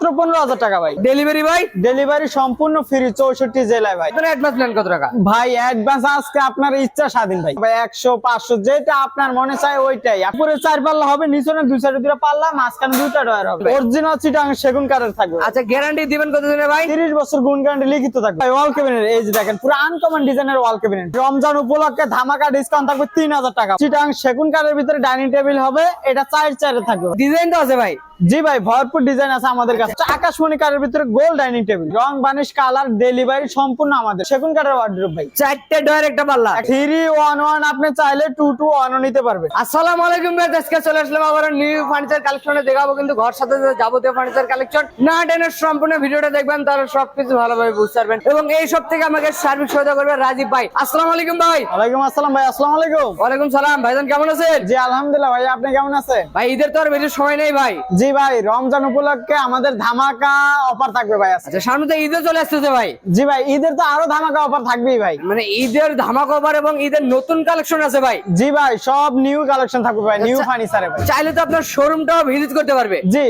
মাত্র পনেরো হাজার টাকা ভাই। ডেলিভারি ভাই? ডেলিভারি সম্পূর্ণ ফ্রি চৌষট্টি জেলায় ভাই। অ্যাডভান্স নেন কত টাকা? ভাই অ্যাডভান্স আজকে আপনার ইচ্ছা স্বাধীন ভাই। ভাই একশো পাঁচশো যেটা আপনার মনে চায় ওইটাই। উপরে চার পাল্লা হবে নিচনে দুই সাইডে দুটো পাল্লা মাঝখানে দুইটা ডয়ার হবে। অরিজিনাল চিটাং সেগুন কাঠের থাকবে। আচ্ছা গ্যারান্টি দিবেন ভাই? তিরিশ বছর গুণ গ্যারান্টি লিখিত থাকবে। ভাই ওয়াল ক্যাবিনেট এই যে দেখেন পুরো আনকমন ডিজাইনের ওয়াল ক্যাবিনেট রমজান উপলক্ষে ধামাকা ডিসকাউন্ট থাকবে তিন হাজার টাকা। চিটাং সেগুন কাঠের ভিতরে ডাইনিং টেবিল হবে এটা চার চারে থাকবে। ডিজাইন তো আছে ভাই। জি ভাই ভরপুর ডিজাইন আছে আমাদের কাছে। আকাশমণি কাঠের ভিতরে গোল ডাইনিং টেবিল রং বানিশ কালার ডেলিভারি সম্পূর্ণ আমাদের। সেগুন কাঠের ওয়ার্ড্রোব ভাই। চারটে ডয়ার একটা পাল্লা। থ্রি ওয়ান ওয়ান আপনি চাইলে টু টু ওয়ান নিতে পারবেন। আসসালামু আলাইকুম ভাই আজকে চলে আসলাম আবার নিউ ফার্নিচার কালেকশনে দেখাবো কিন্তু ঘর সাথে সাথে যাবতীয় ফার্নিচার কালেকশন না টেনের সম্পূর্ণ ভিডিওটা দেখবেন তাহলে সবকিছু ভালোভাবে বুঝতে পারবেন। এবং এই সব থেকে আমাকে সার্ভিস সহায়তা করবে রাজীব ভাই। আসসালামু আলাইকুম ভাই। ওয়ালাইকুম আসসালাম ভাই আসসালামু আলাইকুম। ওয়ালাইকুম সালাম ভাইজান কেমন আছেন? জি আলহামদুলিল্লাহ ভাই আপনি কেমন আছেন? ভাই ঈদের তো আর বেশি সময় নেই ভাই। জি ভাই রমজান উপলক্ষে আমাদের ধামাকা অফার থাকবে ভাই আচ্ছা সামনে তো ঈদে চলে আসতেছে ভাই। জি ভাই ঈদের তো আরও ধামাকা অফার থাকবেই ভাই। মানে ঈদের ধামাক অফার এবং ঈদের নতুন কালেকশন আছে ভাই। জি ভাই সব নিউ কালেকশন থাকবে ভাই নিউ আচ্ছা। ফার্নিচারে ভাই। চাইলে তো আপনার শোরুমটাও ভিজিট করতে পারবে। জি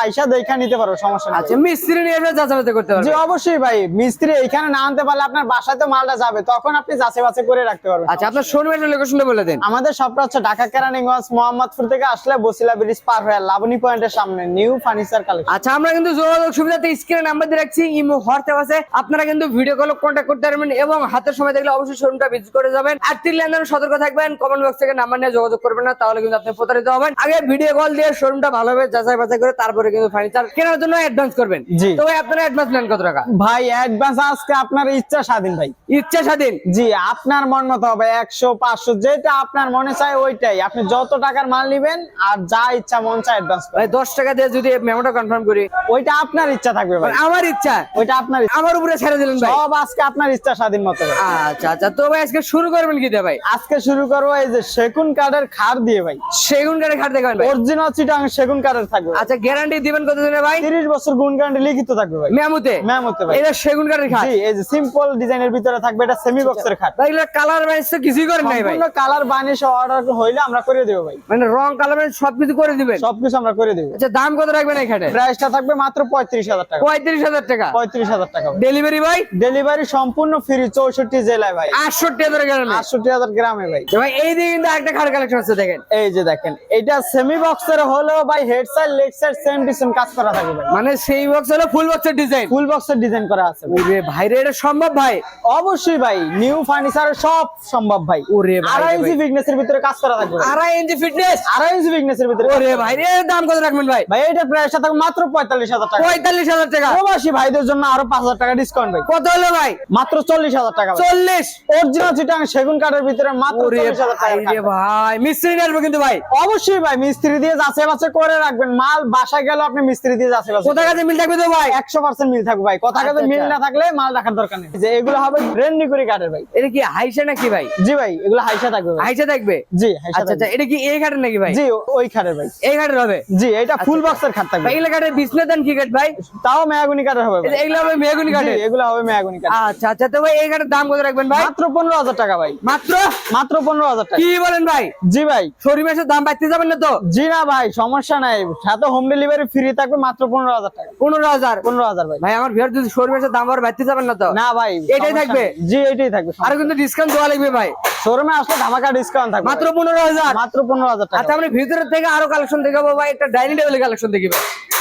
আয়সা দেখা নিতে পারো সমস্যা নেই। আচ্ছা মিস্ত্রি নিয়ে এসে যাচাই করতে জি অবশ্যই ভাই মিস্ত্রি এখানে না আনতে পারলে আপনার বাসায় তো মালটা যাবে তখন আপনি যাচাই বাছাই করে রাখতে পারবেন। আচ্ছা আপনার শোরুমের লোকেশনটা বলে দেন। আমাদের সবটা হচ্ছে ঢাকা কেরানীগঞ্জ মোহাম্মদপুর থেকে আসলে বসিলা ব্রিজ পার হয়ে লাবণী পয়েন্টের সামনে নিউ ফার্নিচার কালেকশন আচ্ছা আমরা কিন্তু যোগাযোগ সুবিধাতে স্ক্রিনে নাম্বার দিয়ে রাখছি ইমো হোয়াটসঅ্যাপ আছে। আপনারা কিন্তু ভিডিও কল কন্ট্যাক্ট করতে পারবেন এবং হাতের সময় দেখলে অবশ্যই শোরুমটা ভিজিট করে যাবেন। আর তিন লেনদেন সতর্ক থাকবেন কমেন্ট বক্স থেকে নাম্বার নিয়ে যোগাযোগ করবেন না তাহলে কিন্তু আপনি প্রতারিত হবেন। আগে ভিডিও কল দিয়ে শোরুমটা ভালোভাবে যাচাই বাছাই করে তারপরে কিন্তু ফার্নিচার কেনার জন্য অ্যাডভান্স করবেন। তো ভাই আপনারা অ্যাডভান্স নেন কত টাকা? ভাই অ্যাডভান্স আজকে আপনার ইচ্ছা স্বাধীন ভাই। ইচ্ছা স্বাধীন? জি আপনার মন মতো হবে একশো পাঁচশো যেটা আপনার মনে চায় ওইটাই। আপনি যত টাকার মাল নিবেন আর যা ইচ্ছা মন চায় অ্যাডভান্স ভাই দশ টাকা দিয়ে যদি মেমোটা কনফার্ম করি ওইটা আপনার ইচ্ছা থাকবে ভাই। আমার ইচ্ছা। ওইটা আপনার আমার উপরে ছেড়ে দিলেন ভাই। সব আজকে আপনার ইচ্ছা স্বাধীন মতো আচ্ছা আচ্ছা। তো ভাই আজকে শুরু করবেন কি ভাই? আজকে শুরু করব এই যে সেগুন কাঠের খাট দিয়ে ভাই। সেগুন কাঠে খাট দেখাবেন ভাই? অরিজিনাল চিটাং সেগুন কাঠের থাকবে আচ্ছা গ্যারান্টি দিবেন কত দিনে ভাই? তিরিশ বছর গুণ গ্যারান্টি লিখিত থাকবে ভাই। মেমোতে ম্যাম হতে ভাই। এটা সেগুন কাঠের খাট? জি এই যে সিম্পল ডিজাইনের ভিতরে থাকবে এটা সেমি বক্সের খাট। ভাই এগুলো কালার বাইস তো কিছুই করেন নাই ভাই। সম্পূর্ণ কালার বানিশ অর্ডার হইলে আমরা করে দেবো ভাই। মানে রং কালার সবকিছু করে দিবেন? সবকিছু আমরা করে দেবো। আচ্ছা দাম কত রাখবেন এই খাটে? প্রাইসটা থাকবে মাত্র পঁয়ত্রিশ হাজার টাকা। পঁয়ত্রিশ হাজার টাকা। পঁয়ত্রিশ হাজার টাকা। ডেলিভারি ভাই? ডেলিভারি সম্পূর্ণ ফ্রি চৌষট্টি জেলায় ভাই। আটষট্টি হাজার গ্রামে। আটষট্টি হাজার গ্রামে ভাই। ভাই এই দিকে কিন্তু একটা খাট কালেকশন আছে দেখেন। এই যে দেখেন এটা সেমি বক্সের হলেও ভাই head side leg side same same কাজ করা থাকবে ভাই। মানে সেই বক্স হলো ফুল বক্সের ডিজাইন ফুল বক্সের ডিজাইন করা আছে ভাই। ওরে ভাই রে এটা সম্ভব ভাই? অবশ্যই ভাই নিউ ফার্নিচার সব সম্ভব ভাই। ওরে ভাই আড়াই ইঞ্চি ভাই। বিগনেসের ভিতরে কাজ করা থাকবে। আড়াই ইঞ্চি ফিটনেস আড়াই ইঞ্চি বিগনেসের ভিতরে। ওরে ভাই রে দাম কত রাখবেন ভাই? ভাই এটা প্রাইসটা থাকবে মাত্র পঁয়তাল্লিশ হাজার টাকা। পঁয়তাল্লিশ হাজার টাকা। প্রবাসী ভাইদের জন্য আরও পাঁচ হাজার টাকা ডিসকাউন্ট ভাই। কত হলো ভাই? মাত্র চল্লিশ হাজার টাকা চল্লিশ। অরিজিনাল চিটাং সেগুন কাঠের ভিতরে মাত্র চল্লিশ হাজার টাকা ভাই মিস্ত্রি নিয়ে কিন্তু ভাই। অবশ্যই ভাই মিস্ত্রি দিয়ে যাচাই বাছাই করে রাখবেন। মাল বাসায় গেলে আপনি মিস্ত্রি দিয়ে যাচাই বাছাই কোথায় কাছে মিল থাকবে তো ভাই? একশো পার্সেন্ট মিল থাকবে ভাই। কথা কথা আচ্ছা, মিল আচ্ছা। না থাকলে মাল রাখার দরকার নেই। যে এগুলো হবে রেন্ডি করে কাঠের ভাই। এটা কি হাইসা নাকি ভাই? জি ভাই এগুলো হাইসা থাকবে হাইসা থাকবে? জি আচ্ছা আচ্ছা এটা কি এই ঘাটের নাকি ভাই? জি ওই খাটের ভাই। এই ঘাটের হবে? জি এটা ফুল আচ্ছা। বক্সের খাট থাকবে। ভাই এগুলা ঘাটের দেন কি ভাই। তাও মেয়াগুনি কাঠের হবে ভাই। এগুলা হবে মেগুনি জি, এগুলো হবে মেয়াগুনি কাঠ আচ্ছা আচ্ছা তো ভাই এই দাম কত রাখবেন ভাই? মাত্র পনেরো হাজার টাকা ভাই। মাত্র? মাত্র পনেরো হাজার টাকা। কি বলেন ভাই? জি ভাই। শরীর মাসের দাম বাড়তে যাবেন না তো? জি না ভাই সমস্যা নাই। সাথে হোম ডেলিভারি ফ্রি থাকবে মাত্র পনেরো হাজার টাকা। পনেরো হাজার? পনেরো হাজার ভাই। ভাই আমার ভিড় যদি শরীর মাসের দাম বাড়তে যাবেন না তো? না ভাই এটাই থাকবে? জি এটাই থাকবে আরও কিন্তু ডিসকাউন্ট দেওয়া লাগবে ভাই। শোরুমে আসলে ধামাকা ডিসকাউন্ট থাকবে মাত্র পনেরো হাজার? মাত্র পনেরো হাজার টাকা। আচ্ছা আমরা ভিতরের থেকে আরও কালেকশন দেখাবো ভাই একটা ডাইনিং টেবিলের কালেকশন দেখিবে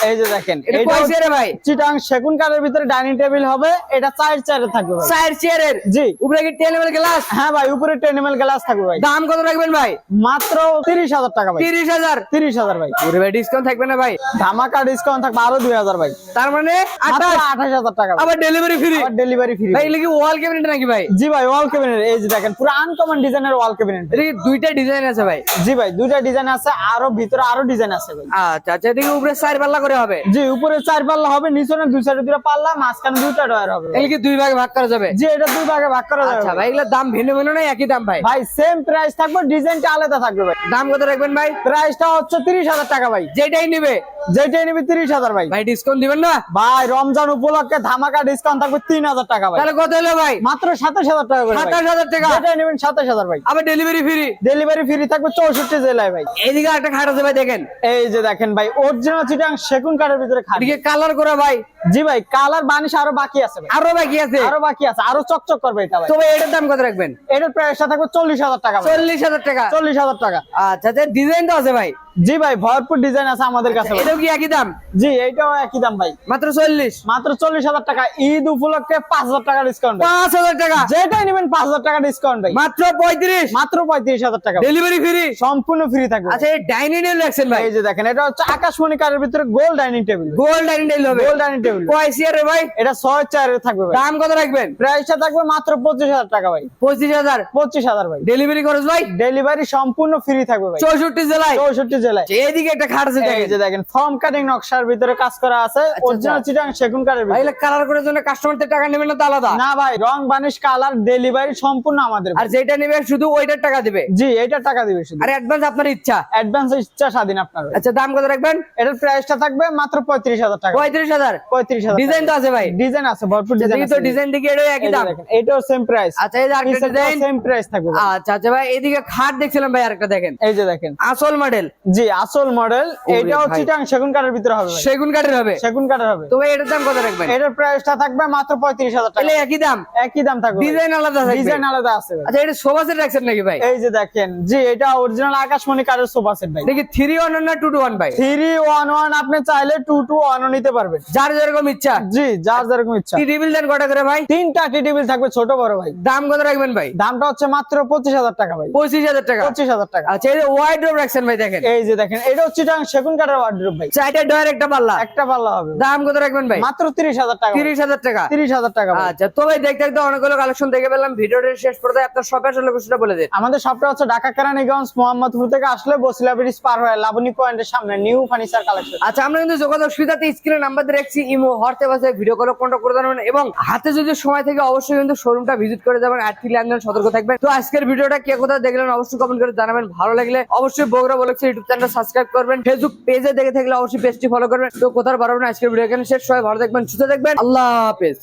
এই যে দেখেন এটা ভাই? চিটাং সেগুন কাঠের ভিতরে ডাইনিং টেবিল হবে এটা চার চারে থাকবে চার চেয়ারের জি। উপরে কি টেন এমএল গ্লাস হ্যাঁ ভাই উপরে টেন গ্লাস থাকবে ভাই। দাম কত রাখবেন ভাই? মাত্র তিরিশ হাজার টাকা ভাই। তিরিশ হাজার? তিরিশ হাজার ভাই। ওরে ভাই ডিসকাউন্ট থাকবে না ভাই? ধামাকা ডিসকাউন্ট থাকবে আরও দুই হাজার ভাই। তার মানে আঠাশ? হাজার টাকা আবার ডেলিভারি ফ্রি আবার ডেলিভারি ফ্রি ভাই কি ওয়াল ক্যাবিনেট নাকি ভাই? জি ভাই ওয়াল ক্যাবিনেট এই যে দেখেন পুরো আনকমন ডিজাইনের ওয়াল ক্যাবিনেট এটা দুইটা ডিজাইন আছে ভাই। জি ভাই দুইটা ডিজাইন আছে আরও ভিতরে আরও ডিজাইন আছে ভাই। আচ্ছা আচ্ছা এদিকে উপরে চার পাল্লা করে হবে। জি উপরে চার পাল্লা হবে নিচনে দুই সাইডে দুটো পাল্লা মাঝখানে দুইটা ডয়ার হবে। এগুলো কি দুই ভাগে ভাগ করা যাবে? জি এটা দুই ভাগে ভাগ করা যাবে। আচ্ছা ভাই। এগুলোর দাম ভিন্ন ভিন্ন না একই দাম ভাই। ভাই সেম প্রাইস থাকবে ডিজাইনটা আলাদা থাকবে ভাই। দাম কত রাখবেন ভাই? প্রাইসটা হচ্ছে তিরিশ হাজার টাকা ভাই। যেটাই নিবে। যেটাই নিবি তিরিশ হাজার ভাই। ভাই ডিসকাউন্ট দিবেন না? ভাই রমজান উপলক্ষে ধামাকা ডিসকাউন্ট থাকবে তিন হাজার টাকা ভাই। তাহলে কত হলো ভাই? মাত্র সাতাশ হাজার টাকা। সাতাশ হাজার টাকা? যেটাই নেবেন সাতাশ হাজার ভাই। আবার ডেলিভারি ফ্রি ডেলিভারি ফ্রি থাকবে চৌষট্টি জেলায় ভাই। এইদিকে একটা খাট আছে ভাই দেখেন। এই যে দেখেন ভাই অরিজিনাল চিটাং সেগুন কাঠের ভিতরে খাট কালার করা ভাই। জি ভাই কালার বানিশ আরও বাকি আছে আরও বাকি আছে? আরও বাকি আছে আরও চকচক করবে এটা ভাই। তো ভাই এটার দাম কত রাখবেন? এটার প্রাইসটা থাকবে চল্লিশ হাজার টাকা চল্লিশ হাজার টাকা? চল্লিশ হাজার টাকা। আচ্ছা ডিজাইন তো আছে ভাই? জি ভাই ভরপুর ডিজাইন আছে আমাদের কাছে এটাও কি একই দাম? জি এইটাও একই দাম ভাই। মাত্র চল্লিশ? মাত্র চল্লিশ হাজার টাকা ঈদ উপলক্ষে পাঁচ হাজার টাকা ডিসকাউন্ট পাঁচ হাজার টাকা? যেটাই নেবেন পাঁচ হাজার টাকা ডিসকাউন্ট ভাই। মাত্র পঁয়ত্রিশ? মাত্র পঁয়ত্রিশ হাজার টাকা ডেলিভারি ফ্রি সম্পূর্ণ ফ্রি থাকবে আচ্ছা এই ডাইনিং টেবিল রাখছেন ভাই? এই যে দেখেন এটা হচ্ছে আকাশমণি কারের ভিতরে গোল dining table gold dining table হবে। গোল ডাইনিং টেবিল কয় রে ভাই? এটা ছয় চারের থাকবে ভাই। দাম কত রাখবেন? প্রাইসটা থাকবে মাত্র পঁচিশ হাজার টাকা ভাই। পঁচিশ হাজার? পঁচিশ হাজার ভাই। ডেলিভারি খরচ ভাই? ডেলিভারি সম্পূর্ণ ফ্রি থাকবে ভাই। চৌষট্টি জেলায়? চৌষট্টি জেলায়। এদিকে একটা খাট আছে দেখেন। ফর্ম কাটিং নকশার ভিতরে কাজ করা আছে। অরিজিনাল চিটাং সেগুন কাঠের ভাই কালার করার জন্য কাস্টমারদের টাকা নেবেন না তো আলাদা? না ভাই রং বানিশ কালার ডেলিভারি সম্পূর্ণ আমাদের আর যেটা নেবে শুধু ওইটার টাকা দিবে? জি এটা টাকা দিবে শুধু। আর অ্যাডভান্স আপনার ইচ্ছা? অ্যাডভান্স ইচ্ছা স্বাধীন আপনার আচ্ছা দাম কত রাখবেন? এটার প্রাইসটা থাকবে মাত্র পঁয়ত্রিশ হাজার টাকা। পঁয়ত্রিশ হাজার? পঁয়ত্রিশ হাজার ডিজাইন তো আছে ভাই। ডিজাইন আছে ভরপুর ডিজাইন তো ডিজাইন দিকে এটাও একই দাম। এটাও সেম প্রাইস আচ্ছা এই যে আরেকটা ডিজাইন সেম প্রাইস থাকবে আচ্ছা আচ্ছা ভাই এদিকে খাট দেখছিলাম ভাই আরেকটা দেখেন। এই যে দেখেন। আসল মডেল জি আসল মডেল এটাও চিটাং সেগুন কাঠের ভিতরে হবে সেগুন কাঠের হবে। সেগুন কাঠের হবে। তো ভাই এটার দাম কত রাখবেন? এটার প্রাইসটা থাকবে মাত্র পঁয়ত্রিশ হাজার টাকা। তাহলে একই দাম? একই দাম থাকবে ডিজাইন আলাদা থাকবে। ডিজাইন আলাদা আছে আচ্ছা এটা সোফা সেট রাখছেন নাকি ভাই? এই যে দেখেন। জি এটা অরিজিনাল আকাশমণি কাঠের সোফা সেট ভাই। দেখি থ্রি ওয়ান না টু টু ওয়ান ভাই? থ্রি ওয়ান ওয়ান আপনি চাইলে টু টু ওয়ানও নিতে পারবেন। যার যেরকম ইচ্ছা। জি যার যেরকম ইচ্ছা। কি টেবিল দেন কটা করে ভাই? তিনটা টি টেবিল থাকবে ছোট বড় ভাই। দাম কত রাখবেন ভাই? দামটা হচ্ছে মাত্র পঁচিশ হাজার টাকা ভাই। পঁচিশ হাজার টাকা। পঁচিশ হাজার টাকা। আচ্ছা এই ওয়াইড ড্রপ রাখছেন ভাই দেখেন। এই যে দেখেন এটা হচ্ছে সেগুন কাঠের ওয়ার্ড্রোব ভাই। চারটা ডয়ার একটা পাল্লা। একটা পাল্লা হবে। দাম কত রাখবেন ভাই? মাত্র তিরিশ হাজার টাকা তিরিশ হাজার টাকা। তিরিশ হাজার টাকা আচ্ছা তো ভাই দেখতে দেখতে অনেকগুলো কালেকশন দেখে পেলাম ভিডিওটা শেষ পর্যায়ে আপনার শপে আসলে লোকেশনটা বলে দিন। আমাদের সবটা হচ্ছে ঢাকা কেরানীগঞ্জ মোহাম্মদপুর থেকে আসলে বসিলা ব্রিজ পার হয়ে লাবণী পয়েন্টের সামনে নিউ ফার্নিচার কালেকশন আচ্ছা আমরা কিন্তু যোগাযোগ সুবিধাতে স্ক্রিনে নাম্বার দিয়ে রাখছি ইমো হোয়াটসঅ্যাপ আছে ভিডিও কলে কন্ট্যাক্ট করে জানাবেন এবং হাতে যদি সময় থাকে অবশ্যই কিন্তু শোরুমটা ভিজিট করে যাবেন আর্থিক লেনদেন সতর্ক থাকবেন। তো আজকের ভিডিওটা কে কোথায় দেখলেন অবশ্যই কমেন্ট করে জানাবেন, ভালো লাগলে অবশ্যই বগুড়া বলেছে ইউটিউব চ্যানেল সাবস্ক্রাইব করবেন ফেসবুক পেজে দেখে থাকলে অবশ্যই পেজটি ফলো করবেন। তো কোথাও পারবেন আজকের ভিডিও এখানে শেষ, সবাই ভালো দেখবেন সুস্থ দেখবেন আল্লাহ হাফেজ।